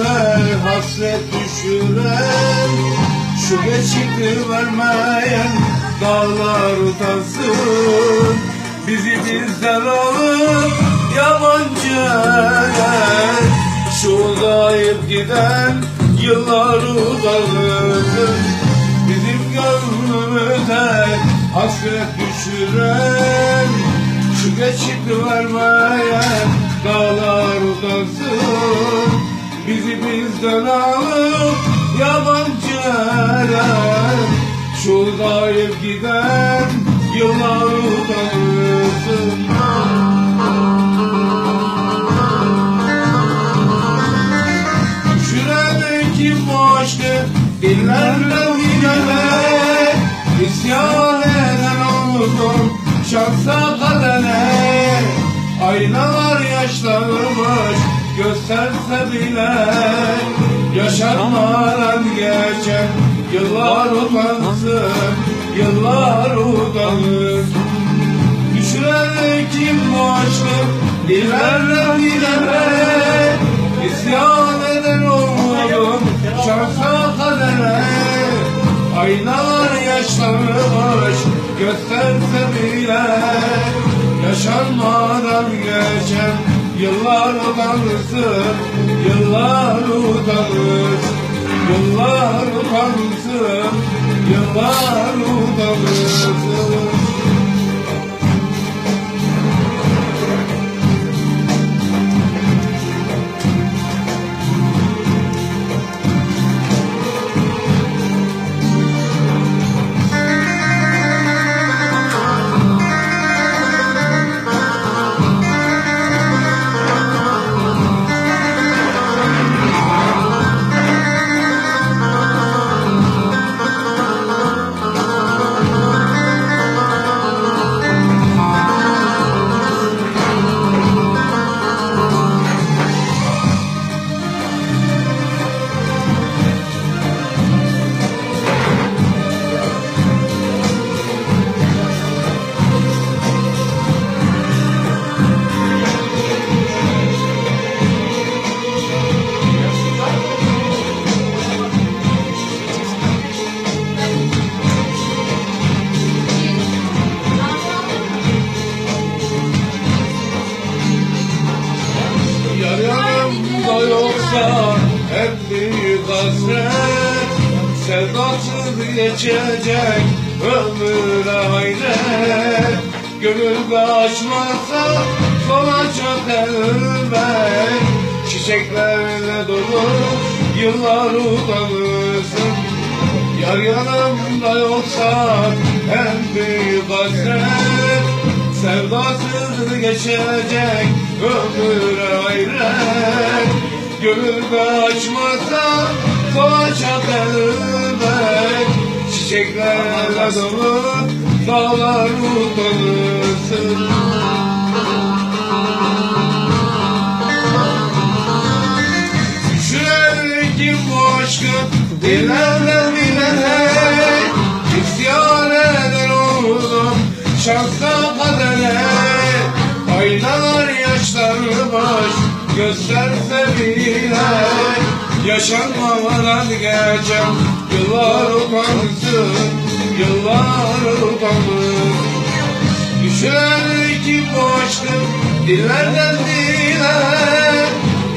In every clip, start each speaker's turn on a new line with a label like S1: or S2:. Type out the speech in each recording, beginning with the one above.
S1: Gönlümüze hasret düşüren Şu geçidi vermeyen dağlar utansın. Bizi bizden alıp yabancı eller Şu uzayıp giden yıllar utansın Bizim gönlümüze hasret düşüren Şu geçidi vermeyen dağlar utansın Bizi bizden alıp yabancı eller Şu uzayıp giden yıllar utansın Şuradaki boşluk dillerle dilere İsyan eden oldum şansa kadere Aynalar yaşlanmış gösterse bile Yaşanmadan geçen yıllar utansın Yıllar utansın Düşüren kim boşluk dillerle dilere İsyan eden oldum şansa kadere. Aynalar yaşlanmış gösterse bile Yaşanmadan geçen yıllar utansın Yıllar utansın Yıllar utansın Yıllar utansın yoksa en büyük hasret. Sevdasız geçecek ömüre hayret Gönül açmazsa solacak elbet Çiçeklerle dolu yıllar utanırsın. Yar yanımda yoksa en büyük hasret. Sevdasız geçecek ömür hayret Gönül açmasa doğacak elbet. Çiçeklerle dolu dağlar utanırsın. Şuradaki boşluk dillerle bilene İsyan eden oldum şansa kadere. Aynalar yaşlanmış gösterse bile Yaşanmadan geçen yıllar utansın Yıllar utansın Düşer ki boşluk dillerden dile.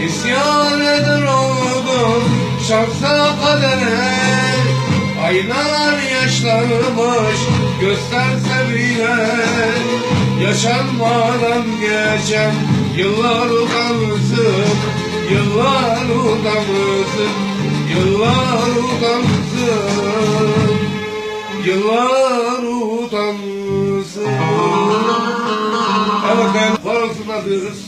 S1: İsyan eder oldum şansa kadere. Aynalar yaşlanmış gösterse bile Yaşanmadan geçen yıllar utansın Yıllar utansın Yıllar utansın Yıllar utansın Evet ben var olsun diyoruz